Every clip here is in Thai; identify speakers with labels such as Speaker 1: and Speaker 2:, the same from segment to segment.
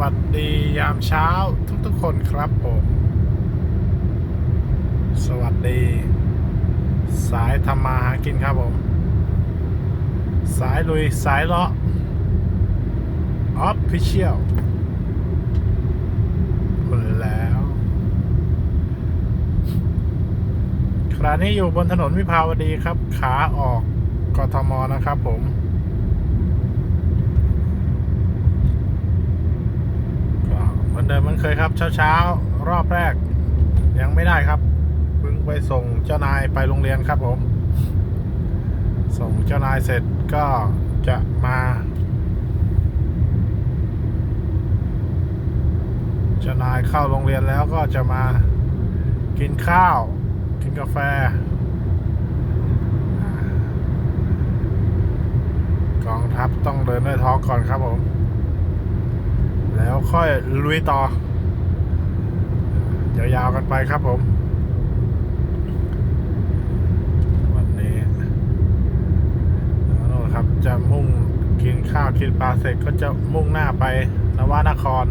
Speaker 1: วัสดียามเช้าทุกๆคนครับผม สวัสดี สายทำมาหากินครับผม สายลุยสายเลาะออฟฟิเชียลคนแล้วขณะนี้อยู่บนถนนวิภาวดีครับ ขาออกกทมนะครับผม ก็เห มือนเดิมเหมันเคยครับเช้าเช้าๆ รอบแรก ยังไม่ได้ครับเพิ่งไปส่งเจ้านายไปโรงเรียนครับผม ส่งเจ้านายเสร็จก็จะมา เจ้านายเข้าโรงเรียนแล้วก็จะมากินข้าว กินกาแฟ กองทัพต้องเดินด้วยท้องก่อนครับผม ค่อยลุยต่อยาวๆกันไปครับผม วันนี้นู่นครับจะมุ่งกินข้าวกินปลาเสร็จก็จะมุ่งหน้าไปนวนคร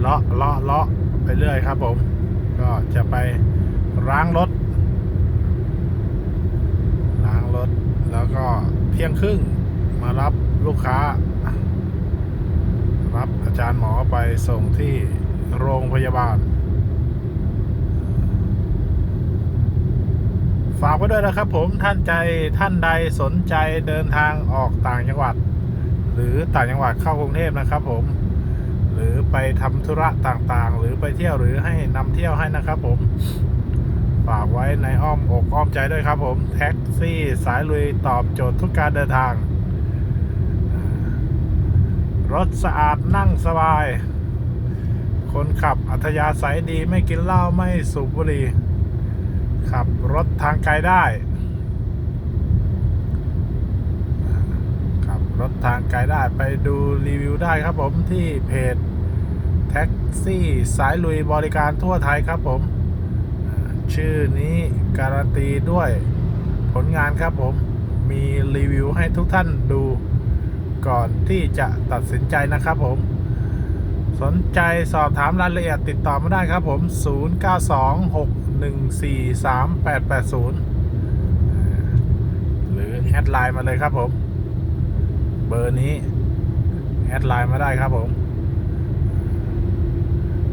Speaker 1: เลาะเลาะเลาะไปเรื่อยครับผม ก็จะไปล้างรถล้างรถ แล้วก็เที่ยงครึ่งมารับลูกค้า จารย์หมอไปส่งที่โรงพยาบาล ฝากไว้ด้วยนะครับผมท่านใจท่านใดสนใจเดินทางออกต่างจังหวัด หรือต่างจังหวัดเข้ากรุงเทพนะครับผมหรือไปทำธุระต่างๆ หรือไปเที่ยวหรือให้นำเที่ยวให้นะครับผม ฝากไว้ในอ้อมอกอ้อมใจด้วยครับผม แท็กซี่สายลุยตอบโจทย์ทุกการเดินทาง รถสะอาดนั่งสบาย คนขับอัธยาศัยดีไม่กินเหล้าไม่สูบบุหรี่ขับรถทางไกลได้ ขับรถทางไกลได้ไปดูรีวิวได้ครับผมที่เพจแท็กซี่สายลุยบริการทั่วไทยครับผม ชื่อนี้การันตีด้วยผลงานครับผมมีรีวิวให้ทุกท่านดู ก่อนที่จะตัดสินใจนะครับผม สนใจสอบถามรายละเอียดติดต่อมาได้ครับผม 0926143880 หรือแอดไลน์มาเลยครับผม เบอร์นี้ แอดไลน์มาได้ครับผม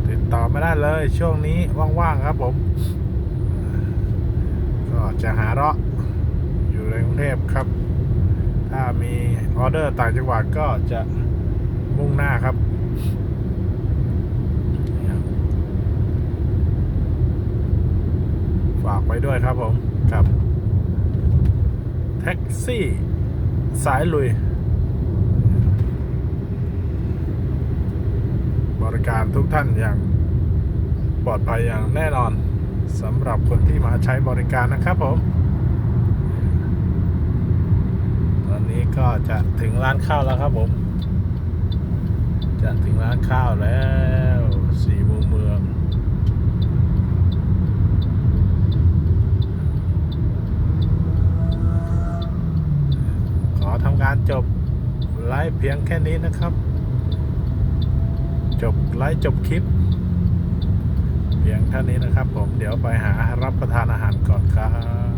Speaker 1: ติดต่อไม่ได้เลยช่วงนี้ว่างๆครับผม ก็จะหาเราะอยู่ในกรุงเทพครับ ถ้ามีออเดอร์ต่างจังหวัดก็จะมุ่งหน้าครับฝากไว้ด้วยครับผมกับ แท็กซี่ สายลุย บริการทุกท่านอย่างปลอดภัยอย่างแน่นอนสำหรับคนที่มาใช้บริการนะครับผม ตอ นี้ก็จะถึงร้านข้าวแล้วครับผม จะถึงร้านข้าวแล้วสี่มุมเมืองขอทำการจบไลฟ์เพียงแค่นี้นะครับ จบไลฟ์จบคลิป เพียงเท่านี้นะครับผมเดี๋ยวไปหารับประทานอาหารก่อนครับ